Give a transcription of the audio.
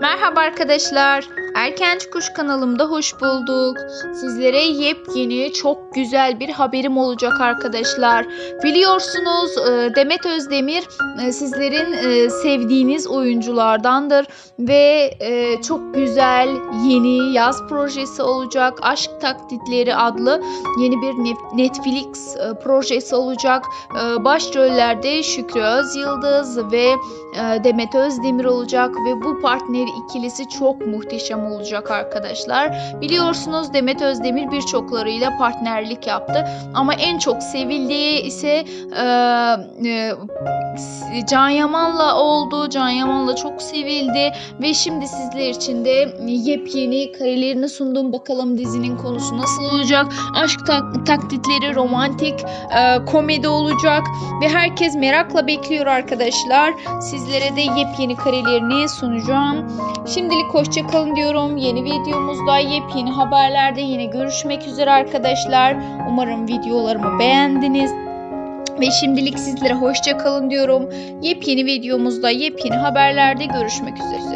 Merhaba arkadaşlar. Erkenci Kuş kanalımda hoş bulduk. Sizlere yepyeni çok güzel bir haberim olacak arkadaşlar. Biliyorsunuz e, Demet Özdemir e, sizlerin e, sevdiğiniz oyunculardandır ve çok güzel yeni yaz projesi olacak. Aşk Taklitleri adlı yeni bir Netflix projesi olacak. Başrollerde Şükrü Özyıldız ve e, Demet Özdemir olacak ve bu partner ikilisi çok muhteşem olacak arkadaşlar. Biliyorsunuz Demet Özdemir birçoklarıyla partnerlik yaptı ama en çok sevildiği ise e, e, Can Yaman'la oldu. Can Yaman'la çok sevildi ve şimdi sizler için de yepyeni karelerini sundum. Bakalım dizinin konusu nasıl olacak? Aşk tak- taklitleri romantik e, komedi olacak ve herkes merakla bekliyor arkadaşlar. Sizlere de yepyeni karelerini sunacağım. Şimdilik hoşça kalın diyorum. Yeni videomuzda yepyeni haberlerde yine görüşmek üzere arkadaşlar. Umarım videolarımı beğendiniz. Ve şimdilik sizlere hoşça kalın diyorum. Yepyeni videomuzda yepyeni haberlerde görüşmek üzere.